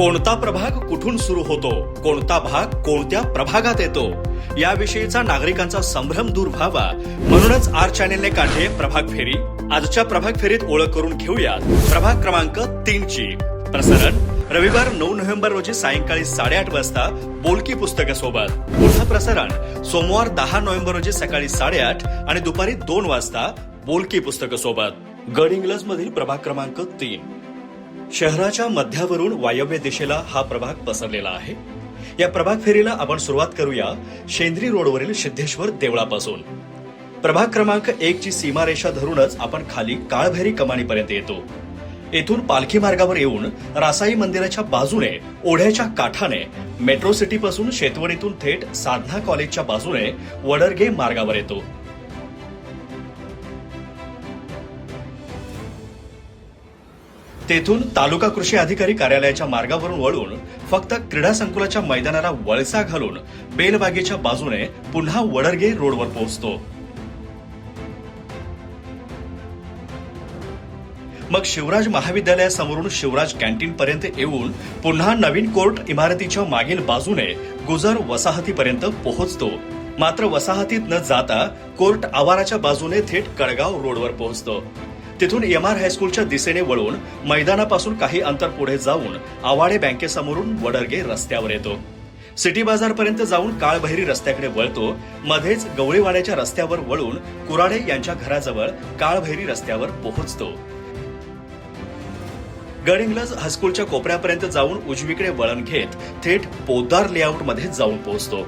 कोणता प्रभाग कुठून सुरू होतो? कोणता भाग कोणत्या प्रभागात येतो? याविषयीचा नागरिकांचा संभ्रम दूर व्हावा. म्हणूनच आर चॅनेलने काढले प्रभाग फेरी. आजच्या प्रभाग फेरीत ओळख करून घेऊयात. प्रभाग क्रमांक तीन ची प्रसारण. रविवार नऊ नोव्हेंबर रोजी सायंकाळी साडेआठ वाजता बोलकी पुस्तकासोबत. पुन्हा प्रसारण सोमवार दहा नोव्हेंबर रोजी सकाळी साडेआठ आणि दुपारी दोन वाजता बोलकी पुस्तकासोबत. गड इंग्लज मधील प्रभाग क्रमांक तीन. शहराच्या मध्यावरून वायव्य दिशेला हा प्रभाग पसरलेला आहे. या प्रभाग फेरीला आपण सुरुवात करूया शेंद्री रोडवरील सिद्धेश्वर देवळापासून. प्रभाग क्रमांक एक ची सीमारेषा धरूनच आपण खाली काळभैरी कमानीपर्यंत येतो. येथून पालखी मार्गावर येऊन रासाई मंदिराच्या बाजूने ओढ्याच्या काठाने मेट्रो सिटी पासून थेट साधना कॉलेजच्या बाजूने वडरगे मार्गावर येतो. तेथून तालुका कृषी अधिकारी कार्यालयाच्या मार्गावरून वळून फक्त क्रीडा संकुलाच्या मैदानाला वळसा घालून बेलबागेच्या बाजूने पुन्हा वडरगे रोडवर पोहोचतो. मग शिवराज महाविद्यालयासमोरून शिवराज कॅन्टीन पर्यंत येऊन पुन्हा नवीन कोर्ट इमारतीच्या मागील बाजूने गुजर वसाहतीपर्यंत पोहोचतो. मात्र वसाहतीत न जाता कोर्ट आवाराच्या बाजूने थेट कळगाव रोडवर पोहोचतो. तिथून एम आर हायस्कूलच्या दिशेने वळून मैदानापासून काही अंतर पुढे जाऊन आवाडे बँकेसमोरून वडरगे रस्त्यावर येतो. सिटी बाजारपर्यंत जाऊन काळभैरी रस्त्याकडे वळतो. मध्येच गवळीवाड्याच्या रस्त्यावर वळून कुराडे यांच्या घराजवळ काळभैरी रस्त्यावर पोहोचतो. गडिंग्लज हायस्कूलच्या कोपऱ्यापर्यंत जाऊन उजवीकडे वळण घेत थेट पोद्दार लेआउटमध्ये जाऊन पोहोचतो.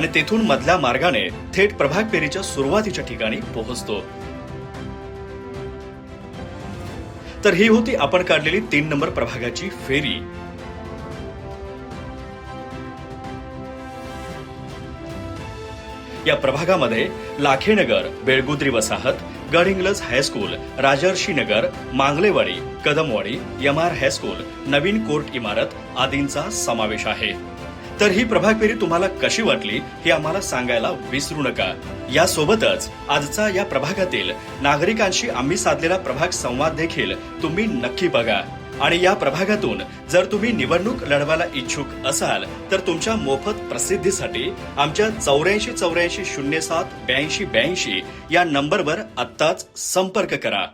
आणि तेथून मधल्या मार्गाने थेट प्रभाग फेरीच्या सुरुवातीच्या ठिकाणी पोहोचतो. तर ही होती आपण काढलेली तीन नंबर प्रभागाची फेरी. या प्रभागामध्ये लाखेनगर बेळगुद्री वसाहत Gadhinglaj high school Rajarshi Nagar Mangalewadi Kadamwadi MR high school नवीन कोर्ट इमारत आदींचा समावेश आहे. तर ही प्रभाग फेरी तुम्हाला कशी वाटली हे आम्हाला सांगायला विसरू नका. यासोबतच आजचा या प्रभागातील नागरिकांशी आम्ही साधलेला प्रभाग संवाद देखील तुम्ही नक्की बघा. आणि या प्रभागातून जर तुम्ही निवडणूक लढवायला इच्छुक असाल तर तुमच्या मोफत प्रसिद्धीसाठी आमच्या चौऱ्याऐंशी चौऱ्याऐंशी शून्य सात ब्याऐंशी ब्याऐंशी या नंबरवर आत्ताच संपर्क करा.